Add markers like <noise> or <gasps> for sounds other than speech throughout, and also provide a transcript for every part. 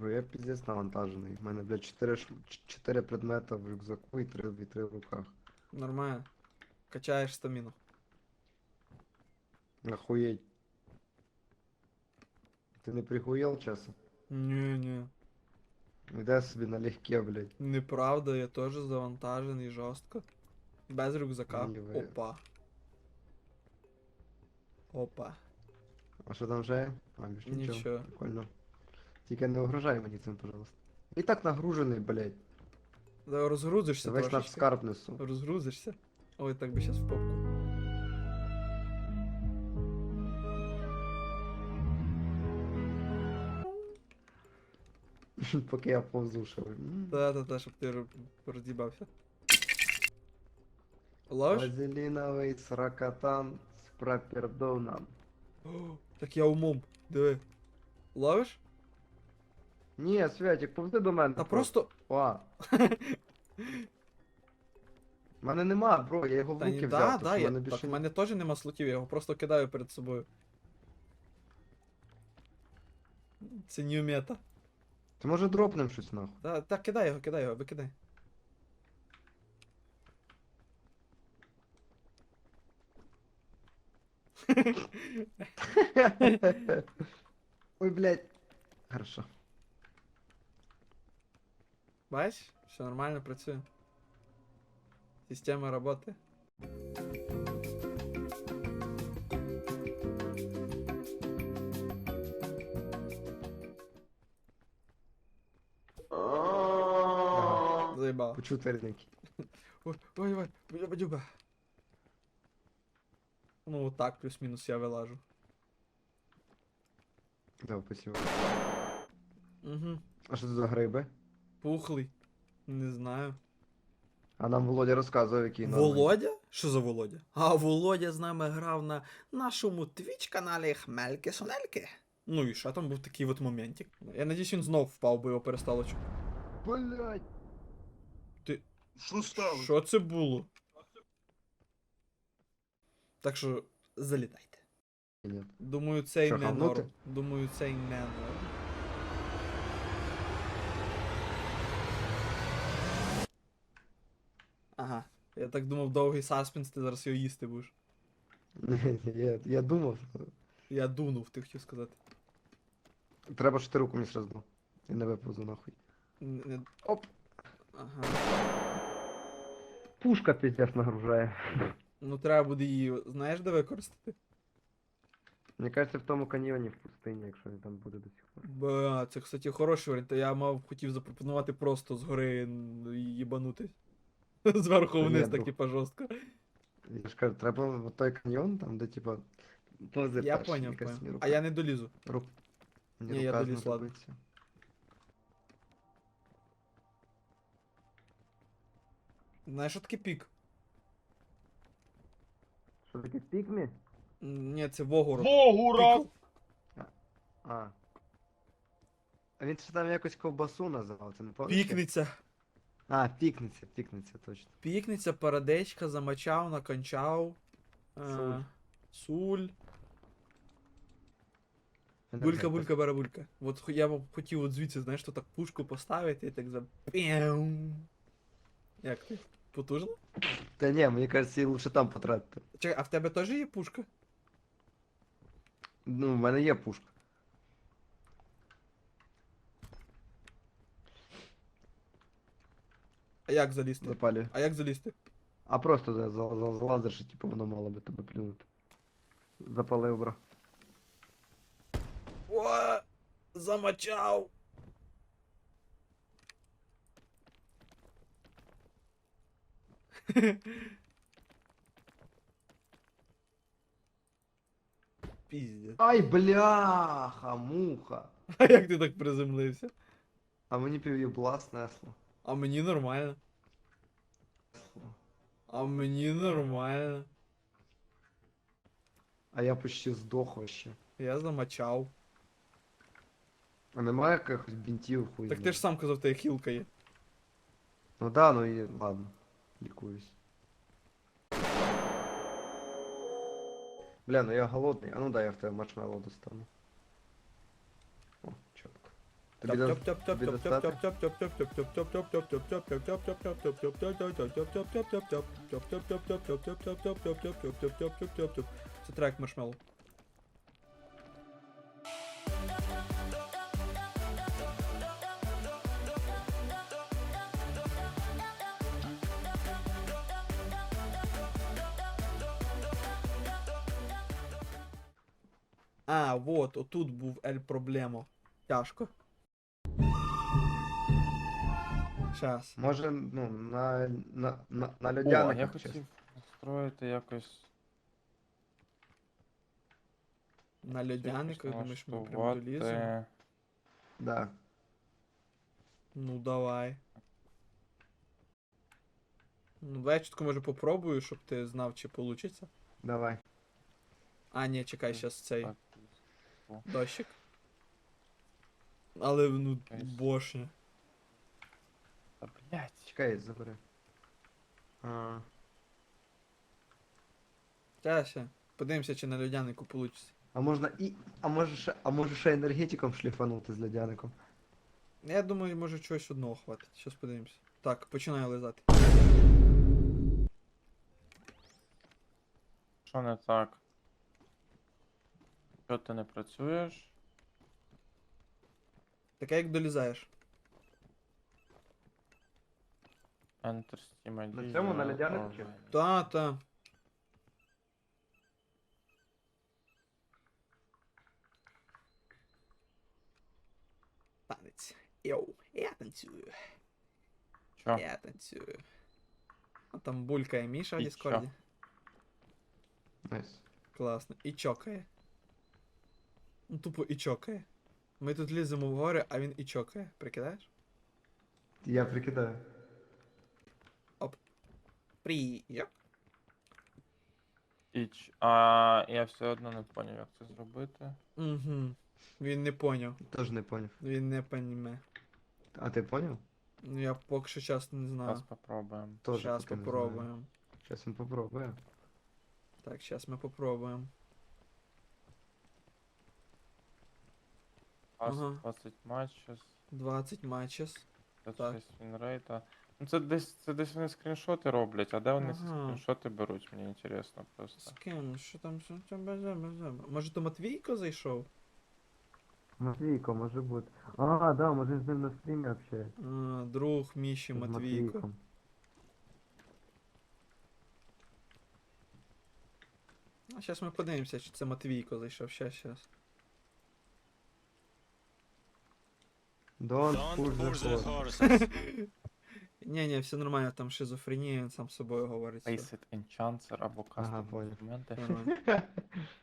Бо я піздець навантажений. У мене, блядь, 4, 4 предмета в рюкзаку і 3, і 3 в руках. Нормально. Качаєш стаміну. Охуєть. Ти не прихуєл часом? Ні, ні. Іде собі налегке, блядь. Неправда, я теж завантажений жорстко. Без рюкзака. Ні, ви- Опа. Опа. А що там вже? є? А, більш нічого. Нічого. Прикольно. Тільки не угрожай мені цим, пожалуйста. І так нагружений, блядь. Да, Розгрузишся Весь наш трошечки. скарб несу. Розгрузишся. Ой, так би щас в попку. <laughs> Поки я повзу ще. М. Та-та-та, щоб ти ро- роз'їбався. Ловиш? Вазеліновий сракатан з пропердоном. О, <gasps> Так я умом. Диви. Ловиш? Ні, Святик, повзи до мене. Та просто. О. У <laughs> мене нема, бро, я його в Та руки взяв, да, тому да, що я... мене так більше в мене теж нема слотів, я його просто кидаю перед собою. Це new мета. Ти може дропнем щось нахуй? Та, та кидай його, кидай його, викидай. <laughs> Ой, блядь. Хорошо. Бачиш? Все нормально працює. Система роботи. Почув тверденький. Ой, ой, ой, бадюба, дюба. Ну, так, плюс-мінус я вилажу. Да, спасибо. Угу. А що це за гриби? Пухлий. Не знаю. А нам Володя розказував, який новий. Володя? Що за Володя? А Володя з нами грав на нашому твіч каналі Хмельки Сонельки. Ну і що там був такий от моментик. Я надіюсь, він знов впав, бо його перестало чути. Блядь. Що стало? Що це було? Так що залітайте. Думаю, цей Що, не гавнути? норм. Думаю, цей не норм. Ага. Я так думав, довгий саспенс, ти зараз його їсти будеш. <laughs> Я, я думав, Я дунув, ти хотів сказати. треба, що ти руку мені сразу. І не виповзу нахуй. Не- Оп. Ага. Пушка пиздец нагружає. Ну треба буде її, знаєш, де використати? Мені кажется, в тому каньйоні в пустині, якщо він там буде до сих пор. Бля, це, кстати, хороший варіант. Я мав хотів запропонувати просто згори н- їбанутись. <laughs> Зверху вниз, так типа жорстко. Я ж кажу, треба в той каньйон, там, де типа. Повзи Я перший, поняв, якась поняв. А я не долізу. Рук... Мені Ні, я рука доліз, ладно. знадобиться. Знаєш, що таке пік? Що таке пікмі? М, Ні, це вогор. Богура! Пікл. А. А він ще там якось ковбасу називав, це не пам'ятаєш? Пікниця. А, пікниця, пікниця, точно. Пікниця, парадечка, замочав, накончав. Суль. Е, Суль. Булька, булька, барабулька. От хо- я б хотів от звідси, знаєш, то так пушку поставити і так за. Піу. Як ти? Потужно? Та ні, мені кажется, її лучше там потратити. Чекай, а в тебе теж є пушка? Ну, в мене є пушка. Як залізти? Запалюю. А як залізти? А просто за, за, за, залазиш, і типу воно мало би тебе плюнути. Запалив, бро. О! Замочав! <laughs> Піздець. Ай, бляха, муха. А як ти так приземлився? А мені пів'єбла снесло. А мені нормально. А мені нормально. А я почти здох вообще. Я замочав. А немає якихось бінтів хуй. Так ти ж сам казав, тебе хілка є. Ну да, ну і ладно. Лікуюсь. Бля, ну я голодний. А ну да, я в тебе маршмеллоу достану. Це трек маршмеллоу. А, вот, отут був Ель Проблемо. Тяжко. Щас. Може, ну, на, на, на, на О, льодяниках. я чесно. хотів настроїти якось. На якось думаєш, ми прям налаштувати. доліземо? Да. Ну давай. Ну, давай я чітко може попробую, щоб ти знав, чи получиться. Давай. А, ні, чекай, щас цей Так, дощик. Але ну бошня. Та блять. Чекай, забери. А, Тяся. Подивимося, чи на льодянику получиться. а можна і. А може ще, а може ще енергетиком шліфанути з льодяником? Я думаю, може чогось одного хватить. Щас подивимося. Так, починаю лизати. Що не так? Що ти не працюєш? Таке як долізаєш. Enter Steam ID. На цьому, на чи? Та, та. Танець. Йоу, я танцюю. Що? Я танцюю. А там булькає Міша в І Діскорді. Найс. Класно. І чокає. Ну тупо і чокає. Ми тут ліземо в гори, а він і чокає. Прикидаєш? Я прикидаю. Прийок. Іч. А я все одно не поняв, як це зробити. Угу. Він не поняв. Теж не поняв. Він не поніме. А ти поняв? Ну я поки що чесно не Зараз знаю. попробуємо. Тоже Зараз поки не попробуємо. Щас він попробує. Так, зараз ми попробуємо. Ага. 20 матчів, 20 матчів. 56 вінрейта. Ну це десь це десь вони скріншоти роблять, а де вони ці Ага. скріншоти беруть, мені інтересно З просто. ким? Що там? Що там безе, безе? Може то Матвійко зайшов? Матвійко, може бути. А, да, може з ним на стрімі общається. А, друг Міші З Матвійко. Матвійком. А зараз ми подивимося, чи це Матвійко зайшов. Щас, щас. Don't, Don't push the horse. horses. <laughs> Ні, ні, все нормально, там шизофренія, він сам з собою говорить. Faceit Enchancer або Ага, понял. документи. <laughs> Нормально.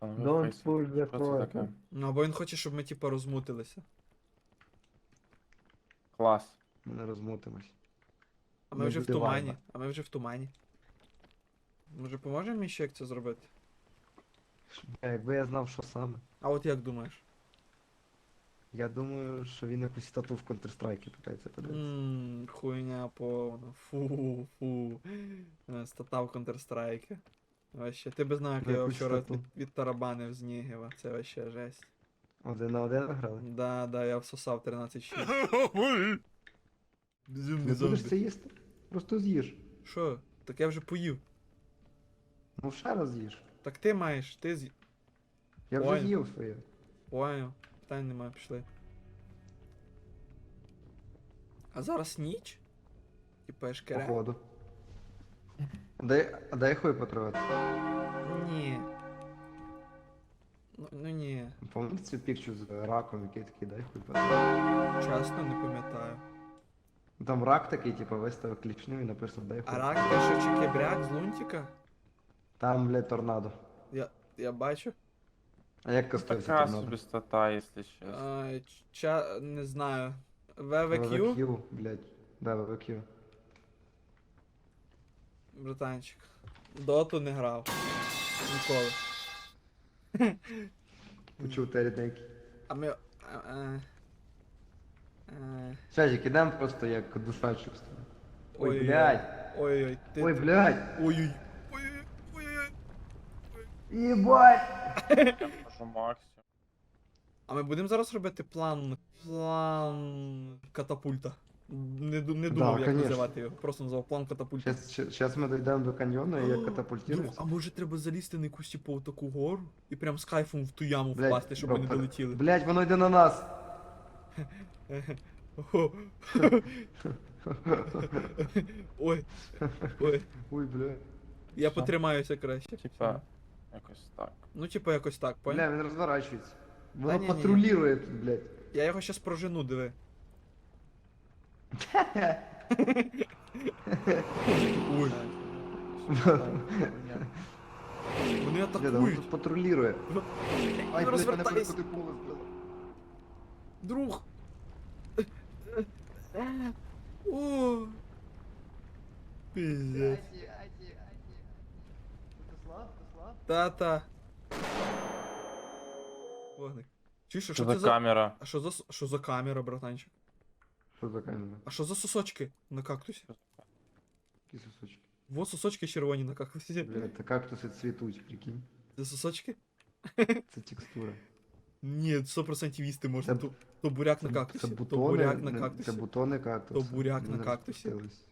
Don't push the Що це? Ну, або він хоче, щоб ми типа розмутилися. Клас. Ми не розмутимось. А ми вже в буде тумані. А ми вже в тумані. Може поможемо Міші, як це зробити? Бля, Якби я знав, що саме. А от як думаєш? Я думаю, що він якусь стату в Counter-Strike питається подивитися. Ммм, хуйня повна. Фу, фу. Е, Стата в Counter-Strike. Вообще, ти би знав, як я його якусь вчора стату. від, відтарабанив з Нігева. Це вообще жесть. Один на один грали? Да, да, я всосав 13-6. <laughs> Не будеш це їсти? Просто з'їж. Що? Так я вже поїв. Ну ще раз з'їж. Так ти маєш, ти з. Я вже з'їв своє. Понял. Питань немає, пішли. А зараз ніч? Типа ешкере? Походу. Дай, дай хуй потривати. Ні. Ну, ну ні. Пам'ятаєте цю пікчу з раком, який такий, дай хуй потривати. Чесно не пам'ятаю. Там рак такий, типу, виставив клічню і написано дай хуй. А рак те, що чекебряк з лунтика? Там, блядь, торнадо. Я, я бачу. А як користується Така торнадо? собі стата, якщо чесно. Ча, не знаю. ВВQ? VVQ, блядь. Да, VVQ. Братанчик. Доту не грав. Ніколи. <laughs> Почув те рідненький. А ми. А, а, а, Чажик, ідем просто як душачок з тобою. Ой, Ой-ой-ой. блядь. Ой-ой, ти. Ой, блядь. Ой-ой. Ой-ой. Ой-ой. Єбать. Я можу максимум. А ми будемо зараз робити план. План катапульта. Не, ду- не Да, як конечно. називати його. Просто назвав план катапульта. Зараз ми дійдемо до каньйону і я катапультируюся. а може треба залізти на якусь типу таку гору і прям з кайфом в ту яму Блядь, впасти, щоб ми не долетіли. Блять, воно йде на нас. О. <laughs> Ой. Ой. Ой, бля. Я потримаюся краще. Типа, якось так. Ну, типу, якось так, Бля, понял? він розворачується. Воно ні-ні-ні. патрулює тут, блядь. Я його щас прожену, диви. Ой, вони Блядь, воно атакують. тут патрулює. Ай, Ну, блядь, мене розвертайся. перекотикнуло, блядь. Друг. О. Пиздец. Та-та. Вогник. Чуєш, а Що що за це за... камера? А що за... с- що за камера, братанчик? Що за камера? А що за сосочки на кактусі? Які сосочки? Вот сосочки червоні на кактусі. Блядь, та кактуси цвітуть, прикинь. Це сосочки? Це текстура. Ні, 100% їсти можна. Це- То, то буряк на кактусі, Це то бутони, буряк на не- кактусі. Це бутони кактуса. То буряк Вони на кактусі. розпустились.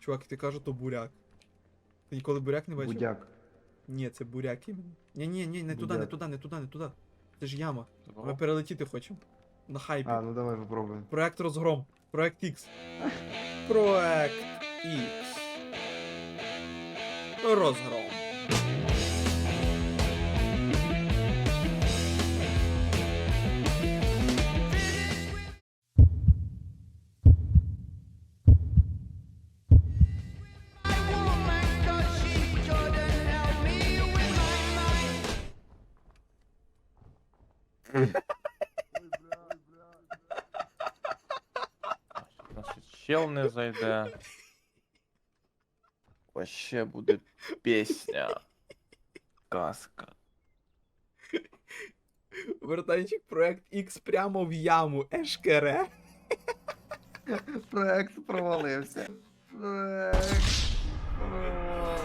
Чувак, ти кажу, то буряк. Ти ніколи буряк не бачив? Будяк. Ні, це буряк іменно. Ні, ні, ні, не туди, не туди, не туди, не туди. Це ж яма. Ми перелетіти хочемо. На хайпі. А, ну давай попробуємо. Проект розгром. Проект X. <laughs> Проект X. Розгром. Значить, чел не зайде. Вообще буде пісня. Казка. Вертанчик проект X прямо в яму. Ешкере. Проект провалився. Проект провалився.